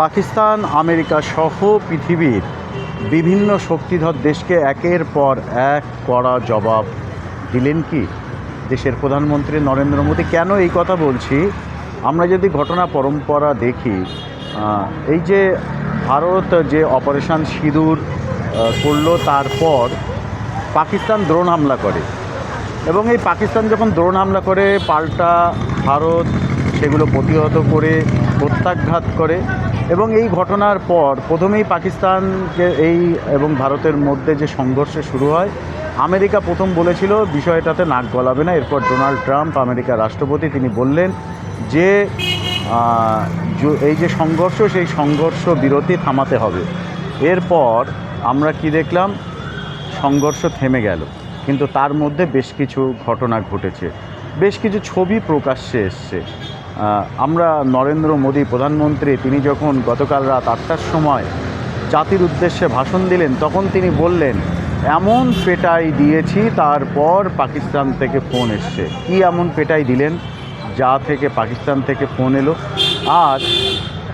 Pakistan, America সহ পৃথিবীর বিভিন্ন শক্তিধর দেশকে একের পর এক কড়া জবাব দিলেন কি? দেশের প্রধানমন্ত্রী নরেন্দ্র মোদী। কেন এই কথা বলছি? আমরা যদি ঘটনা পরম্পরা দেখি এই যে ভারত যে অপারেশন সিঁদুর করল, তারপর পাকিস্তান ড্রোন হামলা করে। এবং এই পাকিস্তান যখন ড্রোন হামলা করে, পাল্টা ভারত সেগুলো প্রতিহত করে, প্রত্যাঘাত করে এবং এই ঘটনার পর প্রথমেই পাকিস্তানকে এই এবং ভারতের মধ্যে যে সংঘর্ষ শুরু হয়, আমেরিকা প্রথম বলেছিল বিষয়টাতে নাক গলাবে না। এরপর ডোনাল্ড ট্রাম্প, আমেরিকার রাষ্ট্রপতি, তিনি বললেন যে এই যে সংঘর্ষ, সেই সংঘর্ষ বিরতি থামাতে হবে। এরপর আমরা কি দেখলাম? সংঘর্ষ থেমে গেল। কিন্তু তার মধ্যে বেশ কিছু ঘটনা ঘটেছে। বেশ কিছু ছবি প্রকাশ্যে এসছে। আমরা নরেন্দ্র মোদী প্রধানমন্ত্রী, তিনি যখন গতকাল রাত আটটার সময় জাতির উদ্দেশ্যে ভাষণ দিলেন, তখন তিনি বললেন, এমন পেটাই দিয়েছি, তারপর পাকিস্তান থেকে ফোন এসছে। কি এমন পেটাই দিলেন? যা থেকে পাকিস্তান থেকে ফোন এলো। আর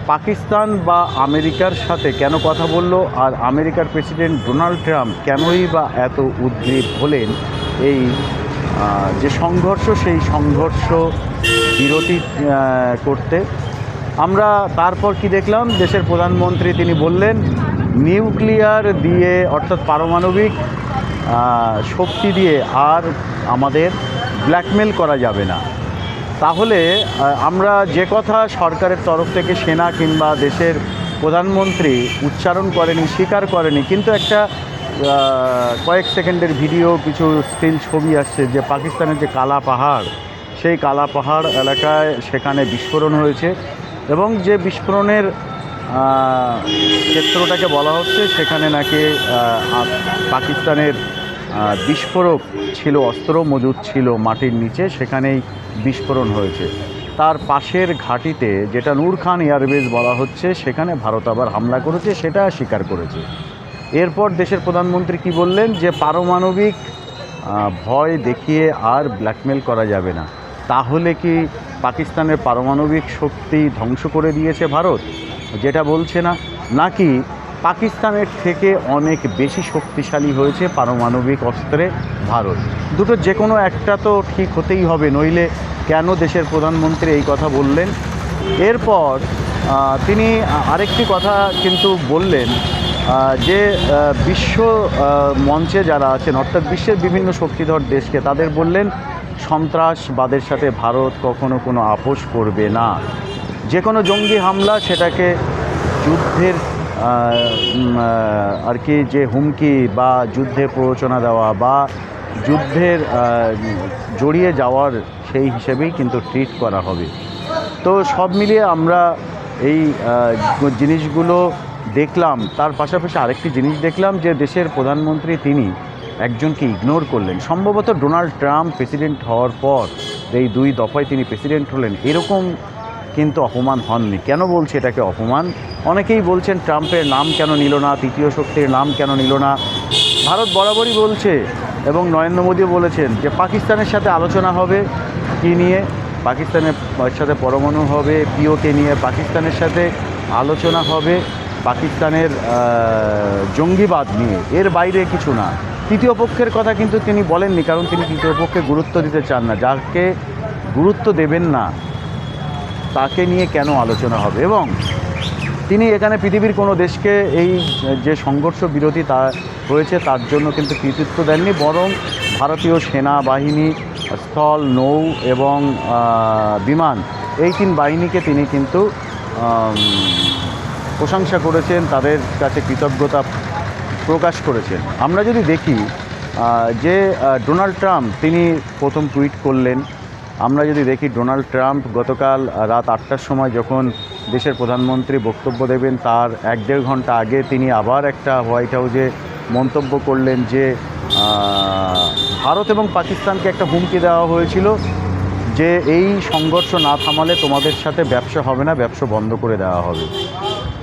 পাকিস্তান বা আমেরিকার সাথে কেন কথা বলল? আর আমেরিকার প্রেসিডেন্ট ডোনাল্ড ট্রাম্প কেনই বা এত উদ্গ্রীব হলেন? এই যে সংঘর্ষ, সেই সংঘর্ষ বিরতি করতে। আমরা তারপর কি দেখলাম? দেশের প্রধানমন্ত্রী তিনি বললেন, নিউক্লিয়ার দিয়ে, অর্থাৎ পারমাণবিক শক্তি দিয়ে আর আমাদের ব্ল্যাকমেল করা যাবে না। তাহলে আমরা যে কথা সরকারের তরফ থেকে সেনা কিংবা দেশের প্রধানমন্ত্রী উচ্চারণ করেনি, স্বীকার করেনি, কিন্তু একটা কয়েক সেকেন্ডের ভিডিও, কিছু স্টিল ছবি আসছে যে পাকিস্তানের যে কালা পাহাড় সেই কালাপাহাড় এলাকায় সেখানে বিস্ফোরণ হয়েছে এবং যে বিস্ফোরণের ক্ষেত্রটাকে বলা হচ্ছে সেখানে নাকি পাকিস্তানের বিস্ফোরক ছিল, অস্ত্র মজুদ ছিল মাটির নিচে, সেখানেই বিস্ফোরণ হয়েছে। তার পাশের ঘাঁটিতে যেটা নূর খান এয়ারবেজ বলা হচ্ছে, সেখানে ভারত আবার হামলা করেছে, সেটা স্বীকার করেছে। এরপর দেশের প্রধানমন্ত্রী কি বললেন? যে পারমাণবিক ভয় দেখিয়ে আর ব্ল্যাকমেল করা যাবে না। তাহলে কি পাকিস্তানের পারমাণবিক শক্তি ধ্বংস করে দিয়েছে ভারত? যেটা বলছে না, নাকি পাকিস্তানের থেকে অনেক বেশি শক্তিশালী হয়েছে পারমাণবিক অস্ত্রে ভারত? দুটো যে কোনো একটা তো ঠিক হতেই হবে, নইলে কেন দেশের প্রধানমন্ত্রী এই কথা বললেন? এরপর তিনি আরেকটি কথা কিন্তু বললেন যে বিশ্ব মঞ্চে যারা আছেন, অর্থাৎ বিশ্বের বিভিন্ন শক্তিধর দেশকে, তাদের বললেন সন্ত্রাসবাদের সাথে ভারত কখনো কোনো আপোষ করবে না। যে কোনো জঙ্গি হামলা সেটাকে যুদ্ধের আর কি যে হুমকি বা যুদ্ধে প্ররোচনা দেওয়া বা যুদ্ধের জড়িয়ে যাওয়ার সেই হিসেবেই কিন্তু ট্রিট করা হবে। তো সব মিলিয়ে আমরা এই জিনিসগুলো দেখলাম। তার পাশাপাশি আরেকটি জিনিস দেখলাম যে দেশের প্রধানমন্ত্রী তিনি একজনকে ইগনোর করলেন। সম্ভবত ডোনাল্ড ট্রাম্প প্রেসিডেন্ট হওয়ার পর এই দুই দফায় তিনি প্রেসিডেন্ট হলেন। এরকম কিন্তু অপমান হননি। কেন বলছে এটাকে অপমান? অনেকেই বলছেন ট্রাম্পের নাম কেন নিল না, তৃতীয় শক্তির নাম কেন নিল না। ভারত বরাবরই বলছে এবং নরেন্দ্র মোদীও বলেছেন যে পাকিস্তানের সাথে আলোচনা হবে কী নিয়ে, পাকিস্তানের সাথে পরমাণু হবে, পিওকে নিয়ে পাকিস্তানের সাথে আলোচনা হবে। পাকিস্তানের জঙ্গিবাদ নিয়ে। এর বাইরে কিছু না। তৃতীয় পক্ষের কথা কিন্তু তিনি বলেননি, কারণ তিনি তৃতীয় পক্ষে গুরুত্ব দিতে চান না। যাকে গুরুত্ব দেবেন না, তাকে নিয়ে কেন আলোচনা হবে? এবং তিনি এখানে পৃথিবীর কোনো দেশকে এই যে সংঘর্ষ বিরোধী তা হয়েছে তার জন্য কিন্তু কৃতিত্ব দেননি, বরং ভারতীয় সেনাবাহিনী, স্থল, নৌ এবং বিমান, এই তিন বাহিনীকে তিনি কিন্তু প্রশংসা করেছেন, তাদের কাছে কৃতজ্ঞতা প্রকাশ করেছেন। আমরা যদি দেখি যে ডোনাল্ড ট্রাম্প তিনি প্রথম টুইট করলেন, আমরা যদি দেখি ডোনাল্ড ট্রাম্প গতকাল রাত আটটার সময় যখন দেশের প্রধানমন্ত্রী বক্তব্য দেবেন, তার এক দেড় ঘণ্টা আগে তিনি আবার একটা হোয়াইট হাউসে মন্তব্য করলেন যে ভারত এবং পাকিস্তানকে একটা হুমকি দেওয়া হয়েছিল যে, এই সংঘর্ষ না থামালে তোমাদের সাথে ব্যবসা হবে না, ব্যবসা বন্ধ করে দেওয়া হবে।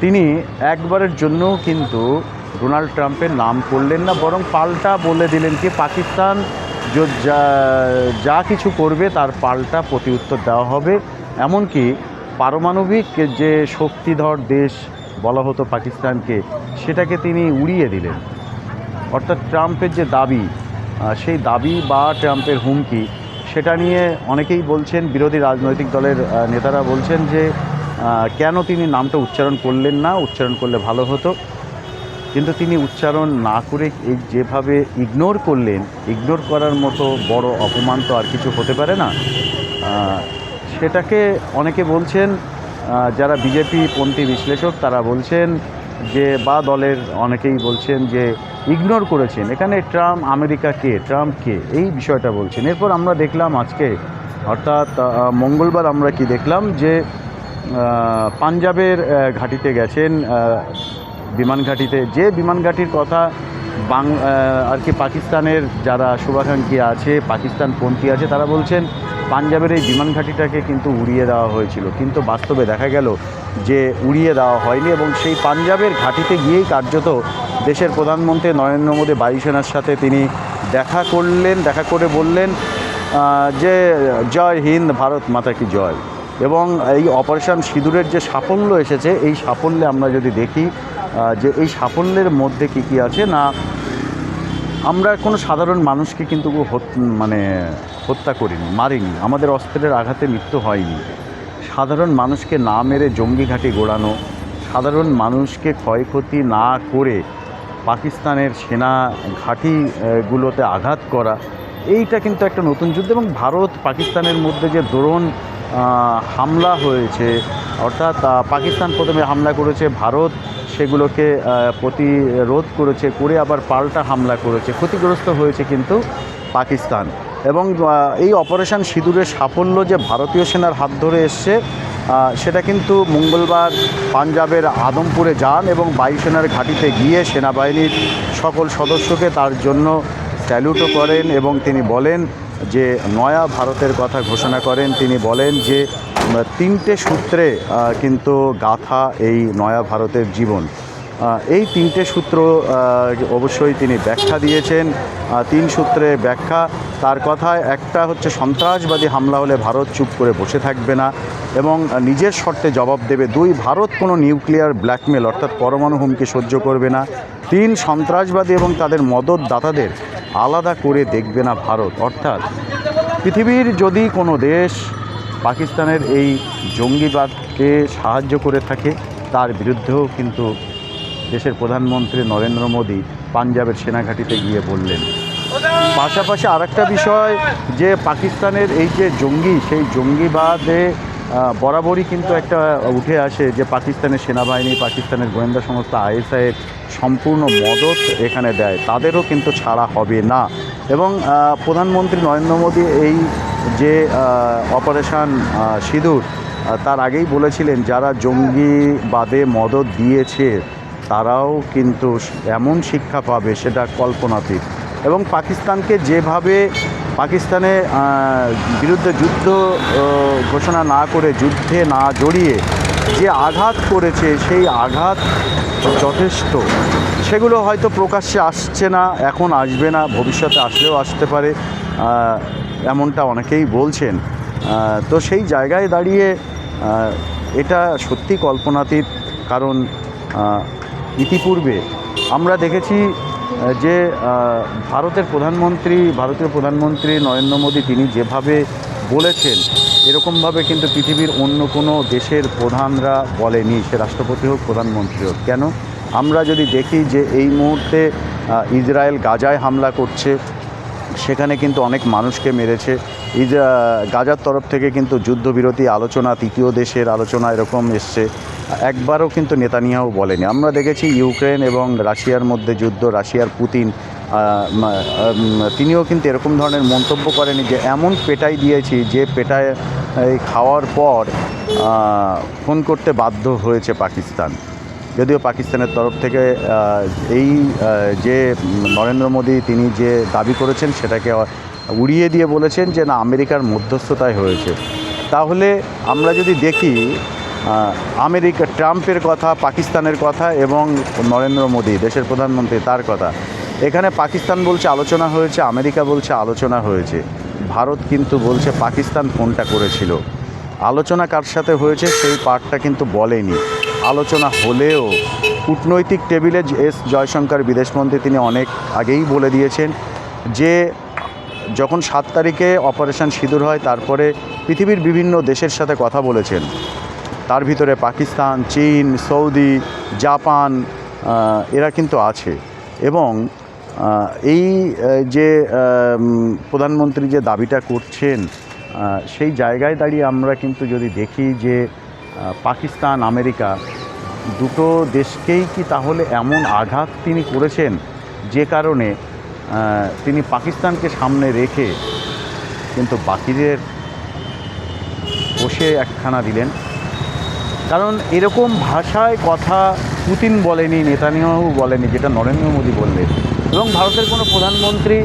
তিনি একবারের জন্যও কিন্তু ডোনাল্ড ট্রাম্পের নাম করলেন না, বরং পাল্টা বলে দিলেন কি পাকিস্তান যা কিছু করবে তার পাল্টা প্রতি উত্তর দেওয়া হবে। এমনকি পারমাণবিক যে শক্তিধর দেশ বলা হতো পাকিস্তানকে, সেটাকে তিনি উড়িয়ে দিলেন। অর্থাৎ ট্রাম্পের যে দাবি সেই দাবি বা ট্রাম্পের হুমকি, সেটা নিয়ে অনেকেই বলছেন, বিরোধী রাজনৈতিক দলের নেতারা বলছেন যে কেন তিনি নামটা উচ্চারণ করলেন না? উচ্চারণ করলে ভালো হতো। কিন্তু তিনি উচ্চারণ না করে এই যেভাবে ইগনোর করলেন ইগনোর করার মতো বড় অপমান তো আর কিছু হতে পারে না। সেটাকে অনেকে বলছেন যারা বিজেপি পন্থী বিশ্লেষক, তারা বলছেন যে, বা দলের অনেকেই বলছেন যে ইগনোর করেছেন। এখানে ট্রাম্প আমেরিকা কে? ট্রাম্প কে? এই বিষয়টা বলছেন। এরপর আমরা দেখলাম আজকে, অর্থাৎ মঙ্গলবার আমরা কি দেখলাম যে পাঞ্জাবের ঘাঁটিতে গেছেন বিমান ঘাঁটিতে। যে বিমান ঘাঁটির কথা বাং আর কি পাকিস্তানের যারা শুভাকাঙ্ক্ষী আছে পাকিস্তানপন্থী আছে, তারা বলছেন পাঞ্জাবের এই বিমান ঘাঁটিটাকে কিন্তু উড়িয়ে দেওয়া হয়েছিল। কিন্তু বাস্তবে দেখা গেল যে উড়িয়ে দেওয়া হয়নি এবং সেই পাঞ্জাবের ঘাঁটিতে গিয়েই কার্যত দেশের প্রধানমন্ত্রী নরেন্দ্র মোদী বায়ুসেনার সাথে তিনি দেখা করলেন, দেখা করে বললেন যে জয় হিন্দ, ভারত মাতা কি জয়। এবং এই অপারেশন সিঁদুরের যে সাফল্য এসেছে এই সাফল্যে আমরা যদি দেখি যে এই সাফল্যের মধ্যে কি কি আছে না আমরা কোনো সাধারণ মানুষকে কিন্তু মানে হত্যা করিনি মারিনি আমাদের অস্ত্রের আঘাতে মৃত্যু হয়নি। সাধারণ মানুষকে না মেরে জঙ্গি ঘাঁটি গোড়ানো সাধারণ মানুষকে ক্ষয়ক্ষতি না করে পাকিস্তানের সেনা ঘাঁটিগুলোতে আঘাত করা এইটা কিন্তু একটা নতুন যুদ্ধ এবং ভারত পাকিস্তানের মধ্যে যে আহ, হামলা হয়েছে। অর্থাৎ পাকিস্তান প্রথমে হামলা করেছে, ভারত সেগুলোকে প্রতিরোধ করেছে, করে আবার পাল্টা হামলা করেছে। ক্ষতিগ্রস্ত হয়েছে কিন্তু পাকিস্তান। এবং এই অপারেশন সিঁদুরের সাফল্য যে ভারতীয় সেনার হাত ধরে এসছে সেটা কিন্তু মঙ্গলবার পাঞ্জাবের আদমপুরে যান এবং বায়ুসেনার ঘাঁটিতে গিয়ে সেনাবাহিনীর সকল সদস্যকে তার জন্য স্যালুটও করেন এবং তিনি বলেন যে নয়া ভারতের কথা ঘোষণা করেন, তিনি বলেন যে তিনটে সূত্রে কিন্তু গাথা এই নয়া ভারতের জীবন। এই তিনটে সূত্র অবশ্যই তিনি ব্যাখ্যা দিয়েছেন। তিন সূত্রে ব্যাখ্যা, তার কথায় একটা হচ্ছে সন্ত্রাসবাদী হামলা হলে ভারত চুপ করে বসে থাকবে না, এবং নিজের শর্তে জবাব দেবে। দুই, ভারত কোনো নিউক্লিয়ার ব্ল্যাকমেল, অর্থাৎ পরমাণু হুমকি সহ্য করবে না। তিন, সন্ত্রাসবাদী এবং তাদের মদতদাতাদের আলাদা করে দেখবে না ভারত। অর্থাৎ পৃথিবীর যদি কোনো দেশ পাকিস্তানের এই জঙ্গিবাদকে সাহায্য করে থাকে, তার বিরুদ্ধেও কিন্তু দেশের প্রধানমন্ত্রী নরেন্দ্র মোদী পাঞ্জাবের সেনাঘাঁটিতে গিয়ে বললেন। পাশাপাশি আরেকটা বিষয়, যে পাকিস্তানের এই যে জঙ্গি, সেই জঙ্গিবাদে বরাবরই কিন্তু একটা উঠে আসে যে পাকিস্তানের সেনাবাহিনী, পাকিস্তানের গোয়েন্দা সংস্থা আইএসআইয়ের সম্পূর্ণ মদত এখানে দেয়। তাদেরও কিন্তু ছাড়া হবে না। এবং প্রধানমন্ত্রী নরেন্দ্র মোদী এই যে অপারেশন সিঁদুর তার আগেই বলেছিলেন, যারা জঙ্গিবাদে মদত দিয়েছে, তারাও কিন্তু এমন শিক্ষা পাবে, সেটা কল্পনাতীত। এবং পাকিস্তানকে যেভাবে পাকিস্তানে বিরুদ্ধে যুদ্ধ ঘোষণা না করে যুদ্ধে না জড়িয়ে যে আঘাত করেছে, সেই আঘাত যথেষ্ট। সেগুলো হয়তো প্রকাশ্যে আসছে না, এখন আসবে না, ভবিষ্যতে আসলেও আসতে পারে এমনটা অনেকেই বলছেন। তো সেই জায়গায় দাঁড়িয়ে এটা সত্যি কল্পনাতীত, কারণ ইতিপূর্বে আমরা দেখেছি যে ভারতের প্রধানমন্ত্রী, ভারতীয় প্রধানমন্ত্রী নরেন্দ্র মোদী তিনি যেভাবে বলেছেন, এরকমভাবে কিন্তু পৃথিবীর অন্য কোনো দেশের প্রধানরা বলেনি, সে রাষ্ট্রপতি হোক, প্রধানমন্ত্রী হোক। কেন? আমরা যদি দেখি যে এই মুহূর্তে ইসরায়েল গাজায় হামলা করছে, সেখানে কিন্তু অনেক মানুষকে মেরেছে। গাজার তরফ থেকে কিন্তু যুদ্ধবিরতি আলোচনা, তৃতীয় দেশের আলোচনা এরকম এসছে। একবারও কিন্তু নেতানিয়াহু বলেনি। আমরা দেখেছি ইউক্রেন এবং রাশিয়ার মধ্যে যুদ্ধ, রাশিয়ার পুতিন তিনিও কিন্তু এরকম ধরনের মন্তব্য করেনি যে এমন পেটাই দিয়েছি যে পেটায় খাওয়ার পর ফোন করতে বাধ্য হয়েছে পাকিস্তান। যদিও পাকিস্তানের তরফ থেকে এই যে নরেন্দ্র মোদী তিনি যে দাবি করেছেন সেটাকে উড়িয়ে দিয়ে বলেছেন যে না, আমেরিকার মধ্যস্থতায় হয়েছে। তাহলে আমরা যদি দেখি আমেরিকা, ট্রাম্পের কথা, পাকিস্তানের কথা এবং নরেন্দ্র মোদী, দেশের প্রধানমন্ত্রী, তার কথা। এখানে পাকিস্তান বলছে আলোচনা হয়েছে, আমেরিকা বলছে আলোচনা হয়েছে। ভারত কিন্তু বলছে পাকিস্তান ফোনটা করেছিল। আলোচনা কার সাথে হয়েছে সেই পার্টটা কিন্তু বলেনি। আলোচনা হলেও কূটনৈতিক টেবিলে এস জয়শঙ্কর বিদেশমন্ত্রী তিনি অনেক আগেই বলে দিয়েছেন যে, যখন সাত তারিখে অপারেশন সিঁদুর হয়, তারপরে পৃথিবীর বিভিন্ন দেশের সাথে কথা বলেছেন। তার ভিতরে পাকিস্তান, চীন, সৌদি, জাপান এরা কিন্তু আছে। এবং এই যে প্রধানমন্ত্রী যে দাবিটা করছেন সেই জায়গায় দাঁড়িয়ে আমরা কিন্তু যদি দেখি যে পাকিস্তান, আমেরিকা দুটো দেশকেই কি তাহলে এমন আঘাত তিনি করেছেন যে কারণে তিনি পাকিস্তানকে সামনে রেখে কিন্তু বাকিদের বসে একখানা দিলেন? কারণ এরকম ভাষায় কথা পুতিন বলেনি, নেতানিয়াহু বলেনি, যেটা নরেন্দ্র মোদী বললেন এবং ভারতের কোনো প্রধানমন্ত্রী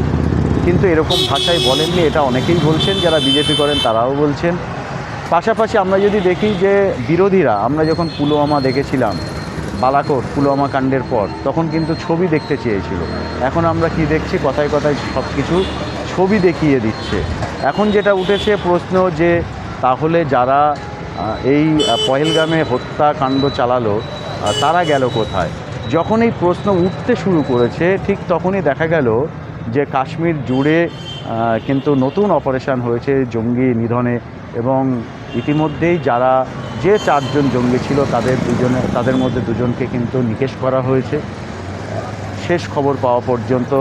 কিন্তু এরকম ভাষায় বলেননি, এটা অনেকেই বলছেন, যারা বিজেপি করেন তারাও বলছেন। পাশাপাশি আমরা যদি দেখি যে বিরোধীরা, আমরা যখন পুলওয়ামা দেখেছিলাম, বালাকোট, পুলওয়ামা কাণ্ডের পর, তখন কিন্তু ছবি দেখতে চেয়েছিল। এখন আমরা কি দেখছি, কথায় কথায় সব কিছু ছবি দেখিয়ে দিচ্ছে। এখন যেটা উঠেছে প্রশ্ন যে, তাহলে যারা এই পহেলগামে হত্যাকাণ্ড চালালো তারা গেল কোথায়? যখন এই প্রশ্ন উঠতে শুরু করেছে, ঠিক তখনই দেখা গেল যে কাশ্মীর জুড়ে কিন্তু নতুন অপারেশন হয়েছে জঙ্গি নিধনে এবং ইতিমধ্যেই যারা যে চারজন জঙ্গি ছিল, তাদের দুজনে, তাদের মধ্যে দুজনকে কিন্তু নিকেশ করা হয়েছে। শেষ খবর পাওয়া পর্যন্ত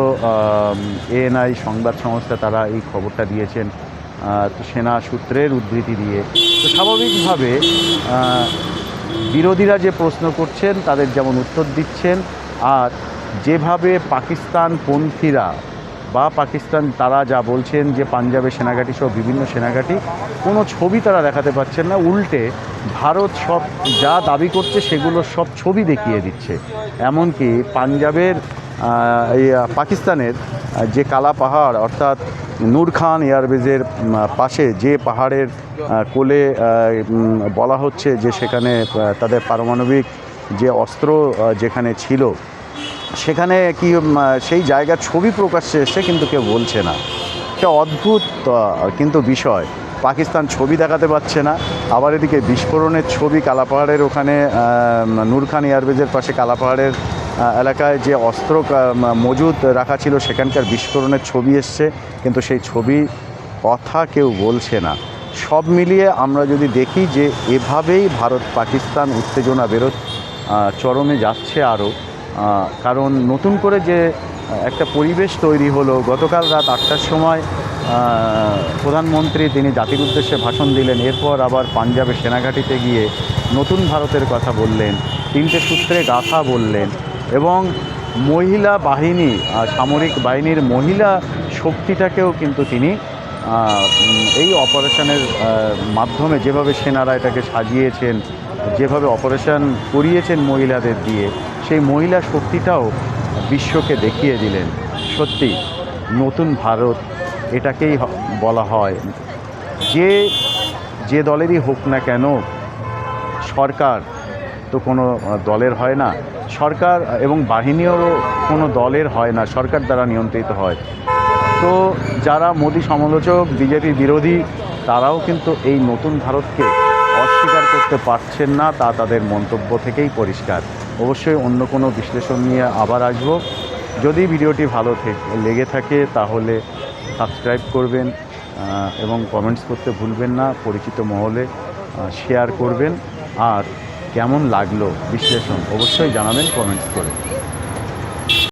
এএনআই সংবাদ সংস্থা তারা এই খবরটা দিয়েছেন। সেনা সূত্রের উদ্ধৃতি দিয়ে। তো স্বাভাবিকভাবে বিরোধীরা যে প্রশ্ন করছেন, তাদের যেমন উত্তর দিচ্ছেন, আর যেভাবে পাকিস্তানপন্থীরা বা পাকিস্তান তারা যা বলছেন যে পাঞ্জাবে সেনাঘাঁটি সহ বিভিন্ন সেনাঘাঁটি, কোনো ছবি তারা দেখাতে পারছেন না। উল্টে ভারত সব যা দাবি করছে, সেগুলো সব ছবি দেখিয়ে দিচ্ছে। এমনকি পাঞ্জাবের পাকিস্তানের যে কালা পাহাড়, অর্থাৎ নূর খান এয়ারবেজের পাশে যে পাহাড়ের কোলে বলা হচ্ছে যে সেখানে তাদের পারমাণবিক যে অস্ত্র যেখানে ছিল সেখানে কি সেই জায়গার ছবি প্রকাশ্যে এসছে কিন্তু কেউ বলছে না। একটা অদ্ভুত কিন্তু বিষয়। পাকিস্তান ছবি দেখাতে পারছে না। আবার এদিকে বিস্ফোরণের ছবি কালাপাহাড়ের ওখানে আহ, নূরখান এয়ারবেজের পাশে কালাপাহাড়ের এলাকায় যে অস্ত্র মজুদ রাখা ছিল, সেখানকার বিস্ফোরণের ছবি এসছে, কিন্তু সেই ছবি কথা কেউ বলছে না। সব মিলিয়ে আমরা যদি দেখি যে এভাবেই ভারত পাকিস্তান উত্তেজনা বেরোত চরমে যাচ্ছে আরও কারণ নতুন করে যে একটা পরিবেশ তৈরি হলো, গতকাল রাত আটটার সময় প্রধানমন্ত্রী তিনি জাতির উদ্দেশ্যে ভাষণ দিলেন, এরপর আবার পাঞ্জাবে সেনাঘাঁটিতে গিয়ে নতুন ভারতের কথা বললেন, তিনটে সূত্রে গাথা বললেন এবং মহিলা বাহিনী সামরিক বাহিনীর মহিলা শক্তিটাকেও কিন্তু তিনি এই অপারেশনের মাধ্যমে যেভাবে সেনারা এটাকে সাজিয়েছেন, যেভাবে অপারেশন করিয়েছেন মহিলাদের দিয়ে, সেই মহিলা শক্তিটাও বিশ্বকে দেখিয়ে দিলেন। সত্যি, নতুন ভারত এটাকেই বলা হয়। যে যে দলেরই হোক না কেন, সরকার তো কোনো দলের হয় না। সরকার এবং বাহিনীও কোনো দলের হয় না, সরকার দ্বারা নিয়ন্ত্রিত হয়। তো যারা মোদী সমালোচক, বিজেপি বিরোধী, তারাও কিন্তু এই নতুন ভারতকে অস্বীকার করতে পারছেন না, তা তাদের মন্তব্য থেকেই পরিষ্কার। অবশ্যই অন্য কোনো বিশ্লেষণ নিয়ে আবার আসব। যদি ভিডিওটি ভালো লেগে থাকে তাহলে সাবস্ক্রাইব করবেন এবং কমেন্টস করতে ভুলবেন না, পরিচিত মহলে শেয়ার করবেন। আর কেমন লাগল বিশ্লেষণ অবশ্যই জানাবেন কমেন্টস করে।